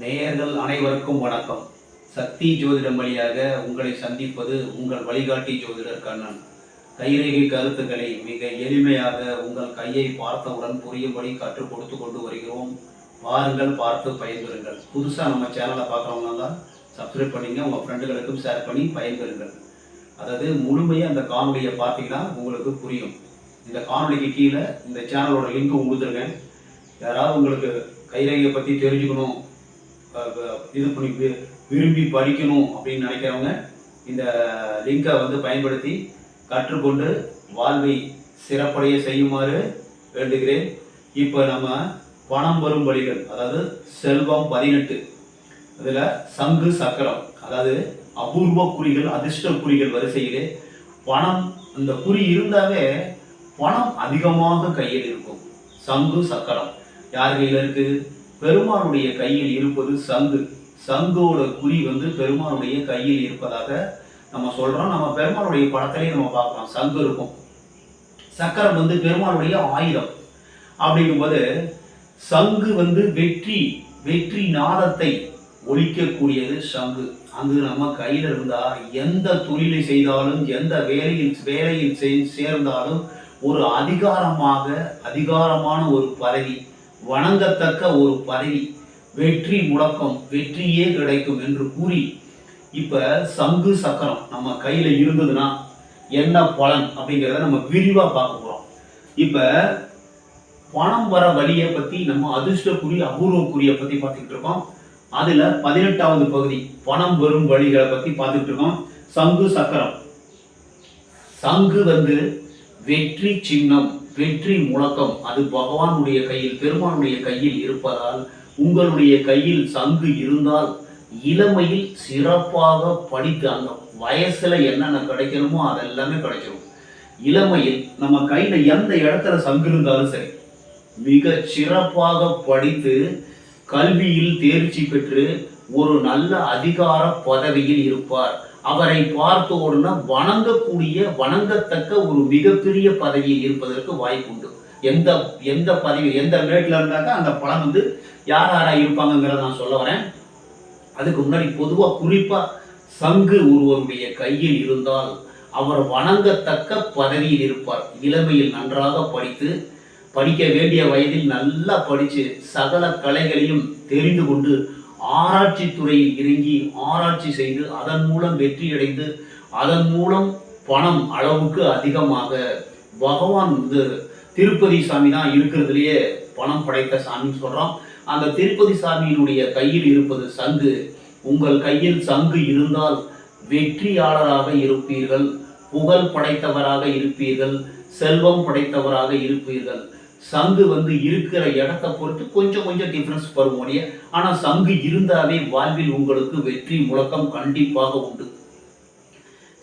நேயர்கள் அனைவருக்கும் வணக்கம். சக்தி ஜோதிடம் வழியாக உங்களை சந்திப்பது உங்கள் வழிகாட்டி ஜோதிடர் கண்ணன். கைரேகை கருத்துக்களை மிக எளிமையாக உங்கள் கையை பார்த்தவுடன் புரியும்படி கற்றுக் கொடுத்து கொண்டு வருகிறோம். பாருங்கள் பார்த்து பயன்பெறுங்கள். புதுசாக நம்ம சேனலை பார்க்குறவங்க சப்ஸ்கிரைப் பண்ணிங்க உங்கள் ஃப்ரெண்டுகளுக்கும் ஷேர் பண்ணி பயன்பெறுங்கள். அதாவது முழுமையாக அந்த காணொலியை பார்த்தீங்கன்னா உங்களுக்கு புரியும். இந்த காணொலிக்கு கீழே இந்த சேனலோட லிங்க் கொடுத்துருக்கேன். யாராவது உங்களுக்கு கைரேகையை பற்றி தெரிஞ்சுக்கணும் இது பண்ணி விரும்பி படிக்கணும் அப்படின்னு நினைக்கிறவங்க இந்த லிங்கை வந்து பயன்படுத்தி கற்றுக்கொண்டு வாழ்வை சிறப்படைய செய்யுமாறு வேண்டுகிறேன். இப்போ நம்ம பணம் வரும் வழிகள் அதாவது செல்வம் பதினெட்டு அதில் சங்கு சக்கரம் அதாவது அபூர்வ குறிகள் அதிர்ஷ்ட குறிகள் வரிசையிலே பணம் அந்த குறி இருந்தாவே பணம் அதிகமாக கையில் இருக்கும். சங்கு சக்கரம் யார் கையில் இருக்குது பெருமானுடைய கையில் இருப்பது சங்கு. சங்கோட குறி வந்து பெருமானுடைய கையில் இருப்பதாக நம்ம சொல்றோம். நம்ம பெருமானுடைய படத்திலேயே நம்ம பார்க்கலாம். சங்கு இருக்கும். சக்கரம் வந்து பெருமானுடைய ஆயுதம். அப்படிங்கும்போது சங்கு வந்து வெற்றி வெற்றி நாதத்தை ஒழிக்கக்கூடியது சங்கு. அங்கு நம்ம கையில் இருந்தா எந்த தொழிலை செய்தாலும் எந்த வேலையில் வேலையில் சேர்ந்தாலும் ஒரு அதிகாரமாக அதிகாரமான ஒரு பதவி வணங்கத்தக்க ஒரு பதவி வெற்றி முழக்கம் வெற்றியே கிடைக்கும் என்று கூறி இப்போ சங்கு சக்கரம் நம்ம கையில் இருந்ததுன்னா என்ன பலன் அப்படிங்கிறத நம்ம விரிவாக பார்க்க போகிறோம் இப்போ பணம் வர வழியை பற்றி நம்ம அதிர்ஷ்ட குறி பற்றி பார்த்துக்கிட்டு இருக்கோம். அதில் பதினெட்டாவது பகுதி பணம் வரும் வழிகளை பற்றி பார்த்துக்கிட்டு இருக்கோம். சங்கு சக்கரம். சங்கு வந்து வெற்றி சின்னம். வெற்றி முழக்கம். அது பகவானுடைய கையில் பெருமானுடைய கையில் இருப்பதால் உங்களுடைய கையில் சங்கு இருந்தால் இளமையில் சிறப்பாக படித்து அந்த வயசுல என்னென்ன கிடைக்கணுமோ அதெல்லாமே கிடைச்சிடும் இளமையில் நம்ம கையில எந்த இடத்துல சங்கு இருந்தாலும் சரி மிக சிறப்பாக படித்து கல்வியில் தேர்ச்சி பெற்று ஒரு நல்ல அதிகார பதவியில் இருப்பார். அவரை பார்த்த உடனே வணங்கக்கூடிய வணங்கத்தக்க ஒரு மிகப்பெரிய பதவியில் இருப்பதற்கு வாய்ப்பு உண்டு. எந்த எந்த பதவி எந்த மேட்ல இருந்தாக்கா அந்த படம் வந்து யார் யாரா இருப்பாங்கிறத நான் சொல்ல வரேன். அதுக்கு முன்னாடி பொதுவாக குறிப்பா சங்கு ஒருவருடைய கையில் இருந்தால் அவர் வணங்கத்தக்க பதவியில் இருப்பார். இளமையில் நன்றாக படித்து படிக்க வேண்டிய வயதில் நல்லா படித்து சகல கலைகளையும் தெரிந்து கொண்டு ஆராய்ச்சி துறையில் இறங்கி ஆராய்ச்சி செய்து அதன் மூலம் வெற்றியடைந்து அதன் மூலம் பணம் அளவுக்கு அதிகமாக பகவான் வந்து திருப்பதி சாமி தான் இருக்கிறதுலையே பணம் படைத்த சாமின்னு சொல்றோம். அந்த திருப்பதி சாமியினுடைய கையில் இருப்பது சங்கு. உங்கள் கையில் சங்கு இருந்தால் வெற்றியாளராக இருப்பீர்கள் புகழ் படைத்தவராக இருப்பீர்கள் செல்வம் படைத்தவராக இருப்பீர்கள். சங்கு வந்து இருக்கிற இடத்தை பொறுத்து கொஞ்சம் கொஞ்சம் டிஃப்ரென்ஸ் வரும் ஆனால் சங்கு இருந்தாவே வாழ்வில் உங்களுக்கு வெற்றி முழக்கம் கண்டிப்பாக உண்டு.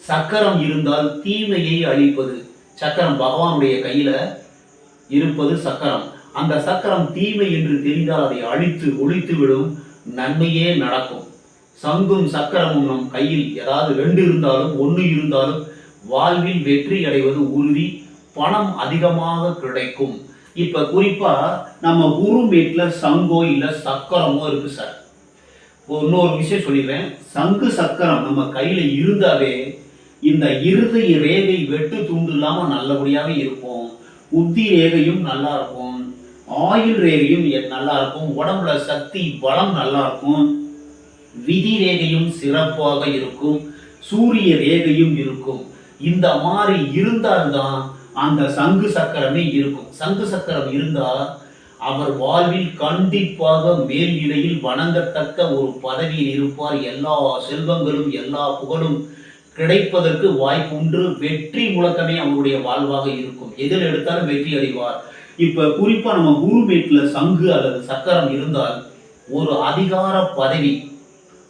சக்கரம் இருந்தால் தீமையை அழிப்பது. சக்கரம் பகவானுடைய கையில் இருப்பது சக்கரம். அந்த சக்கரம் தீமை என்று தெரிந்தால் அதை அழித்து ஒழித்துவிடும் நன்மையே நடக்கும். சங்கும் சக்கரமும் நம் கையில் ஏதாவது ரெண்டு இருந்தாலும் ஒன்று இருந்தாலும் வாழ்வில் வெற்றி அடைவது உறுதி பணம் அதிகமாக கிடைக்கும். இப்போ குறிப்பாக நம்ம குரு வீட்டில் சங்கோ இல்லை சக்கரமோ இருக்குது சார். இன்னொரு விஷயம் சொல்லிடுறேன். சங்கு சக்கரம் நம்ம கையில் இருந்தாவே இந்த இருதய ரேகை வெட்டு துண்டு இல்லாமல் நல்லபடியாகவே இருப்போம் உத்தி ரேகையும் நல்லா இருக்கும். ஆயுள் ரேகையும் எ- நல்லா இருக்கும். உடம்புல சக்தி பலம் நல்லா இருக்கும். விதி ரேகையும் சிறப்பாக இருக்கும். சூரிய ரேகையும் இருக்கும். இந்த மாதிரி இருந்தால்தான் அந்த சங்கு சக்கரமே இருக்கும். சங்கு சக்கரம் இருந்தால் அவர் வாழ்வில் கண்டிப்பாக மேல் நிலையில் வணங்கத்தக்க ஒரு பதவியில் இருப்பார். எல்லா செல்வங்களும் எல்லா புகழும் கிடைப்பதற்கு வாய்ப்புண்டு. வெற்றி முழக்கமே அவருடைய வாழ்வாக இருக்கும். எதில் எடுத்தாலும் வெற்றி அடைவார். இப்ப குறிப்பா நம்ம குருமேட்ல சங்கு அல்லது சக்கரம் இருந்தால் ஒரு அதிகார பதவி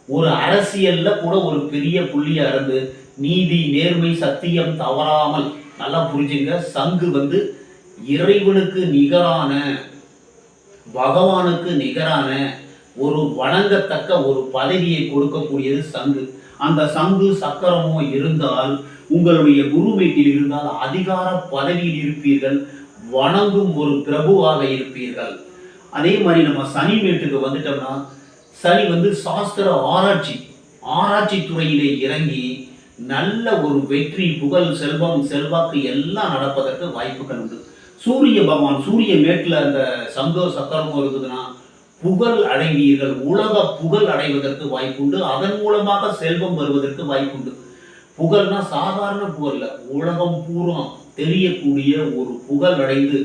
ஒரு அரசியல்ல கூட ஒரு பெரிய புள்ளியா இருந்து நீதி நேர்மை சத்தியம் தவறாமல் நல்லா புரிஞ்சுங்க. சங்கு வந்து இறைவனுக்கு நிகரான பகவானுக்கு நிகரான ஒரு வணங்கத்தக்க ஒரு பதவியை கொடுக்கக்கூடியது சங்கு. அந்த சங்கு சக்கரமோ இருந்தால் உங்களுடைய குருமேட்டில் இருந்தால் அதிகார பதவியில் இருப்பீர்கள். வணங்கும் ஒரு பிரபுவாக இருப்பீர்கள். அதே மாதிரி நம்ம சனி மேட்டுக்கு வந்துட்டோம்னா சனி வந்து சாஸ்திர ஆராய்ச்சி ஆராய்ச்சி துறையிலே இறங்கி நல்ல ஒரு வெற்றி புகழ் செல்வம் செல்வாக்கு எல்லாம் நடப்பதற்கு வாய்ப்புகள் உண்டு. சூரிய பகவான் சூரிய மேட்டில் அந்த சந்தோ சக்கரமும் இருக்குதுன்னா புகழ் அடைவீர்கள். உலக புகழ் அடைவதற்கு வாய்ப்புண்டு அதன் மூலமாக செல்வம் வருவதற்கு வாய்ப்புண்டு புகழ்னா சாதாரண புகழ்ல உலகம் பூரா தெரியக்கூடிய ஒரு புகழ் அடைந்து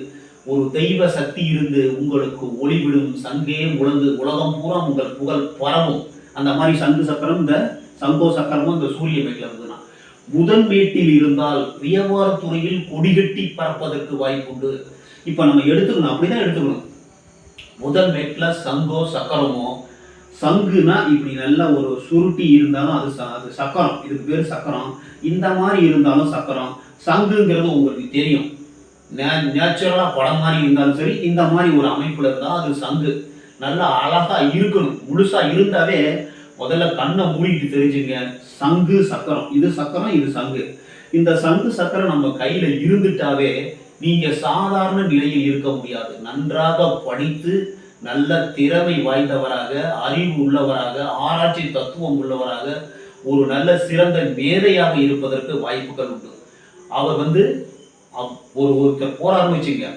ஒரு தெய்வ சக்தி இருந்து உங்களுக்கு ஒளிவிடும் சங்கே உழந்து உலகம் பூரா உங்கள் புகழ் பரவும். அந்த மாதிரி சங்கு சக்கரம் இந்த சங்கோ சக்கரமும் இந்த சூரிய வீட்டில் இருந்ததுன்னா புதன் மேட்டில் இருந்தால் வியாபாரத்துறையில் கொடிகட்டி பறப்பதற்கு வாய்ப்புண்டு இப்போ நம்ம எடுத்துக்கணும் அப்படிதான் எடுத்துக்கணும். முதல் வீட்டில் சங்கோ சக்கரமோ சங்குனா இப்படி நல்ல ஒரு சுருட்டி இருந்தாலும் அது ச- அது சக்கரம் இதுக்கு பேர் சக்கரம். இந்த மாதிரி இருந்தாலும் சக்கரம். சங்குங்கிறது உங்களுக்கு தெரியும். நேச்சுரலாக படம் மாதிரி இருந்தாலும் சரி இந்த மாதிரி ஒரு அமைப்பில் இருந்தால் அது சங்கு. நல்லா அழகாக இருக்கணும். முழுசாக இருந்தாவே முதல்ல கண்ணை மூடிட்டு தெரிஞ்சுங்க. சங்கு சக்கரம். இது சக்கரம் இது சங்கு. இந்த சங்கு சக்கரம் நம்ம கையில இருந்துட்டாவே நீங்க சாதாரண நிலையில் இருக்க முடியாது. நன்றாக படித்து நல்ல திறமை வாய்ந்தவராக அறிவு உள்ளவராக ஆராய்ச்சி தத்துவம் உள்ளவராக ஒரு நல்ல சிறந்த மேதையாக இருப்பதற்கு வாய்ப்புகள் உண்டு. அவர் வந்து ஒரு ஒருத்தர் போறாருன்னு வச்சுங்க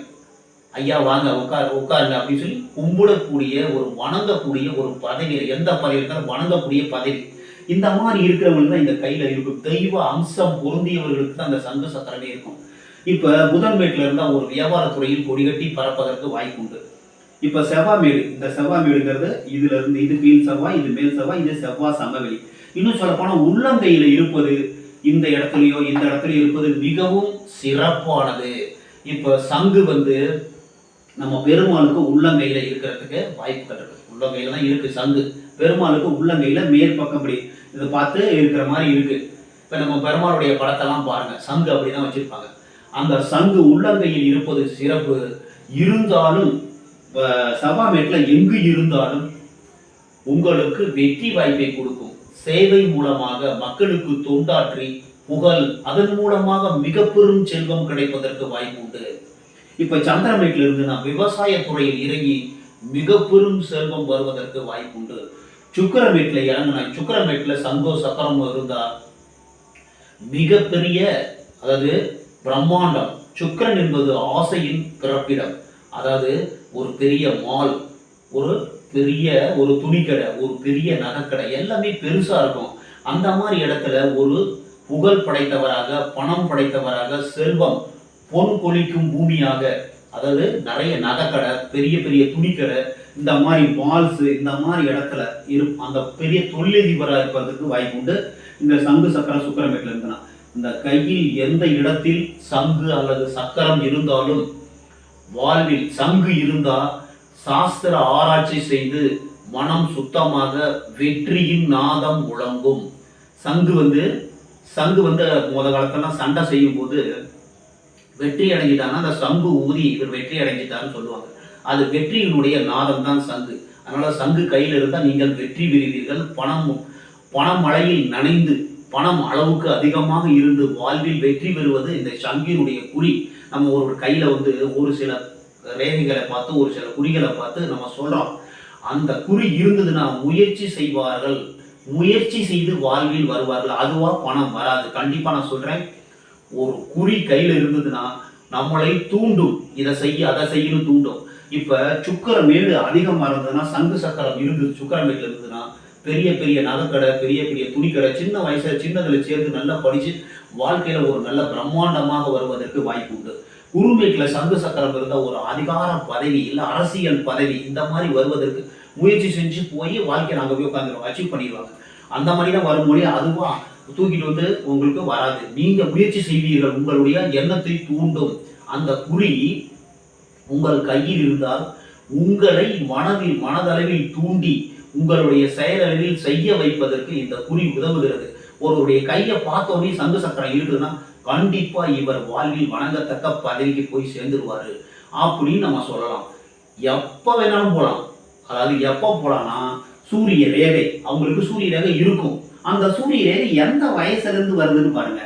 ஐயா வாங்க உட்கார் உட்காருங்க அப்படின்னு சொல்லி கும்பிடக்கூடிய ஒரு வணங்கக்கூடிய ஒரு பதவியில் எந்த பதவி இருந்தாலும் வணங்கக்கூடிய பதவி. இந்த மாதிரி இருக்கிறவங்களுக்கு தான் இந்த கையில இருக்கும். தெய்வ அம்சம் பொருந்தியவர்களுக்கு தான் அந்த சங்கு சக்கரமே இருக்கும். இப்ப புதன்மேட்ல இருந்தா ஒரு வியாபாரத்துறையில் கொடி கொடிகட்டி பறப்பதற்கு வாய்ப்பு உண்டு. இப்ப செவ்வாமேடு இந்த செவ்வாமேடுங்கிறது இதுல இருந்து இது கீழ் செவ்வாய் இது மேல் செவ்வாய் இது செவ்வாய் சமவெளி. இன்னும் சொல்லப்போனால் உள்ளங்கையில் உள்ளங்கையில இருப்பது இந்த இடத்துலயோ இந்த இடத்துலயோ இருப்பது மிகவும் சிறப்பானது. இப்ப சங்கு வந்து நம்ம பெருமாளுக்கு உள்ளங்கையில் இருக்கிறதுக்கு வாய்ப்புகள் இருக்கு. உள்ளங்கையில் தான் இருக்கு சங்கு. பெருமாளுக்கு உள்ளங்கையில் மேற்பக்கம் அப்படி இப்படி இதை பார்த்து இருக்கிற மாதிரி இருக்கு. இப்போ நம்ம பெருமாளுடைய படத்தெல்லாம் பாருங்க. சங்கு அப்படி தான் வச்சுருப்பாங்க. அந்த சங்கு உள்ளங்கையில் இருப்பது சிறப்பு. இருந்தாலும் சபாமேட்டில் எங்கு இருந்தாலும் உங்களுக்கு வெற்றி வாய்ப்பை கொடுக்கும். சேவை மூலமாக மக்களுக்கு தொண்டாற்றி புகழ். அதன் மூலமாக மிக பெரும் செல்வம் கிடைப்பதற்கு வாய்ப்பு உண்டு. இப்போ சந்திரமேட்ல இருந்து நான் விவசாய துறையில் இறங்கி மிக பெரும் செல்வம் வருவதற்கு வாய்ப்புண்டு சுக்கரமேட்டில் இறங்கினா சுக்கரமேட்டில் சங்கோ சக்கரம் இருந்தால் மிகப்பெரிய அதாவது பிரம்மாண்டம் சுக்கிரன் என்பது ஆசையின் பிறப்பிடம். அதாவது ஒரு பெரிய மால் ஒரு பெரிய ஒரு துணிக்கடை ஒரு பெரிய நகைக்கடை எல்லாமே பெருசாக இருக்கும். அந்த மாதிரி இடத்துல ஒரு புகழ் படைத்தவராக பணம் படைத்தவராக செல்வம் பொன் கொழிக்கும் பூமியாக அதாவது நிறைய நகைக்கடை பெரிய பெரிய துணிக்கடை இந்த மாதிரி மால்ஸ் இந்த மாதிரி இடத்துல இரு அந்த பெரிய தொழிலதிபராக இருப்பதற்கு வாய்ப்பு உண்டு. இந்த சங்கு சக்கரம் சுக்கரமேட்டில் இருந்தனா இந்த கையில் எந்த இடத்தில் சங்கு அல்லது சக்கரம் இருந்தாலும் வாழ்வில் சங்கு இருந்தால் சாஸ்திர ஆராய்ச்சி செய்து மனம் சுத்தமாக வெற்றியின் நாதம் முழங்கும் சங்கு வந்து சங்கு வந்து முத காலத்தெல்லாம் சண்டை செய்யும் போது வெற்றி அடைஞ்சிட்டான்னா அந்த சங்கு ஊதி இவர் வெற்றி அடைஞ்சிட்டான்னு சொல்லுவாங்க. அது வெற்றியினுடைய நாதம் தான் சங்கு. அதனால சங்கு கையில் இருந்தால் நீங்கள் வெற்றி பெறுவீர்கள். பணம் பணமழையில் நனைந்து பணம் அளவுக்கு அதிகமாக இருந்து வாழ்வில் வெற்றி பெறுவது இந்த சங்கினுடைய குறி. நம்ம ஒரு கையில் வந்து ஒரு சில ரேகைகளை பார்த்து ஒரு சில குறிகளை பார்த்து நம்ம சொல்கிறோம் அந்த குறி இருந்ததுன்னா முயற்சி செய்வார்கள். முயற்சி செய்து வாழ்வில் வருவார்கள். அதுவாக பணம் வராது. கண்டிப்பாக நான் சொல்கிறேன் ஒரு குறி கையில் இருந்ததுன்னா நம்மளை தூண்டும். இதை செய்ய அதை செய்யணும் தூண்டும். இப்போ சுக்கர மேடு அதிகமாக இருந்ததுன்னா சங்கு சக்கரம் இருந்தது சுக்கர மேட்ல இருந்ததுன்னா பெரிய பெரிய நகைக்கடை பெரிய பெரிய துணிக்கடை சின்ன வயசில் சின்னதில் சேர்ந்து நல்லா படித்து வாழ்க்கையில் ஒரு நல்ல பிரம்மாண்டமாக வருவதற்கு வாய்ப்பு உண்டு. குருமேட்டில் சங்கு சக்கரம் இருந்தால் ஒரு அதிகார பதவி இல்லை அரசியல் பதவி இந்த மாதிரி வருவதற்கு முயற்சி செஞ்சு போய் வாழ்க்கையை நாங்கள் போய் உட்காந்துருவோம் அச்சீவ் பண்ணிடுவாங்க. அந்த மாதிரி தான் வரும்பொழி அதுவாக தூக்கிட்டு வந்து உங்களுக்கு வராது. நீங்க முயற்சி செய்வீர்கள். உங்களுடைய எண்ணத்தை தூண்டும். அந்த குறி உங்கள் கையில் இருந்தால் உங்களை மனதில் மனதளவில் தூண்டி உங்களுடைய செயலளவில் செய்ய வைப்பதற்கு இந்த குறி உதவுகிறது. ஒருவருடைய கையை பார்த்தோடனே சங்கு சக்கரம் இருக்குதுன்னா கண்டிப்பா இவர் வாழ்வில் வணங்கத்தக்க பதவிக்கு போய் சேர்ந்துருவாரு. அப்படின்னு நம்ம சொல்லலாம். எப்ப வேணாலும் போகலாம் அதாவது எப்ப போலாம்னா சூரிய ரேகை. அவங்களுக்கு சூரிய ரேகை இருக்கும். அந்த சூரிய ரேகை எந்த வயசுலேருந்து வருதுன்னு பாருங்க.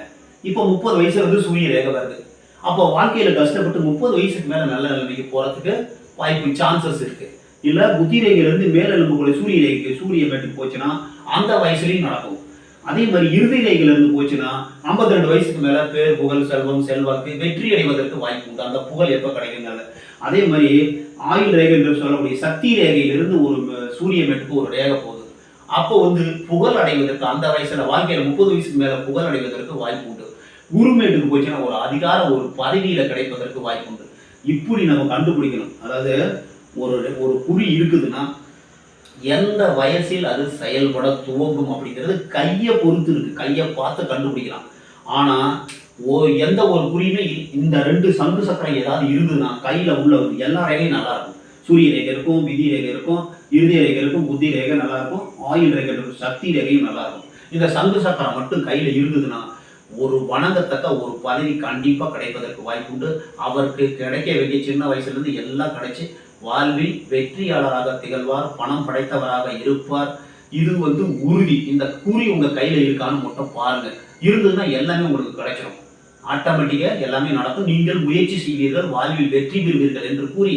இப்போ முப்பது வயசுல இருந்து சூரிய ரேகை வருது. அப்போ வாழ்க்கையில் கஷ்டப்பட்டு முப்பது வயசுக்கு மேலே நல்ல நிலைமைக்கு போகிறதுக்கு வாய்ப்பு சான்சஸ் இருக்குது இல்லை புத்தி ரேகையிலிருந்து மேலெலும்புகளை சூரிய ரேகைக்கு சூரிய மேட்டுக்கு போச்சுன்னா அந்த வயசுலையும் நடக்கும். அதே மாதிரி இறுதி ரேகையிலேருந்து போச்சுன்னா 52 ரெண்டு வயசுக்கு மேலே பேர் புகழ் செல்வம் செல்வாக்கு வெற்றி அடைவதற்கு வாய்ப்பு உண்டு. அந்த புகழ் எப்போ கிடைக்குங்கிறது. அதே மாதிரி ஆயுள் ரேகை என்று சொல்லக்கூடிய சக்தி ரேகையிலிருந்து ஒரு சூரிய மேட்டுக்கு ஒரு ரேகை போகுது. அப்போ வந்து புகழ் அடைவதற்கு அந்த வயசுல வாழ்க்கையில முப்பது வயசுக்கு மேல புகழ் அடைவதற்கு வாய்ப்பு உண்டு. குருமேட்டுக்கு போச்சுன்னா ஒரு அதிகார ஒரு பதவியில கிடைப்பதற்கு வாய்ப்பு உண்டு. இப்படி நம்ம கண்டுபிடிக்கணும். அதாவது ஒரு ஒரு குறி இருக்குதுன்னா எந்த வயசில் அது செயல்பட துவங்கும் அப்படிங்கிறது கையை பொறுத்து இருக்கு. கையை பார்த்து கண்டுபிடிக்கலாம். ஆனா ஓ எந்த ஒரு குறியுமே இந்த ரெண்டு சங்கு சக்கரம் ஏதாவது இருந்ததுன்னா கையில உள்ள எல்லா ரேகையும் நல்லா இருக்கும். சூரிய ரேகை இருக்கும் விதி ரேகை இருக்கும் இறுதி ரேகை இருக்கும் புத்தி ரேகை நல்லா இருக்கும் ஆயுள் ரேகை இருக்கும் சக்தி ரேகையும் நல்லா இருக்கும் இந்த சங்கு சக்கரம் மட்டும் கையில இருந்ததுன்னா ஒரு வணங்கத்தக்க ஒரு பதவி கண்டிப்பா கிடைப்பதற்கு வாய்ப்புண்டு அவருக்கு கிடைக்க வேண்டிய சின்ன வயசுல இருந்து எல்லாம் கிடைச்சு வாழ்வில் வெற்றியாளராக திகழ்வார் பணம் படைத்தவராக இருப்பார். இது வந்து உறுதி. இந்த குறி உங்க கையில இருக்கான்னு மட்டும் பாருங்க. இருந்ததுன்னா எல்லாமே உங்களுக்கு கிடைச்சிடும் ஆட்டோமேட்டிக்கா எல்லாமே நடக்கும். நீங்கள் முயற்சி செய்வீர்கள் வாழ்வில் வெற்றி பெறுவீர்கள் என்று கூறி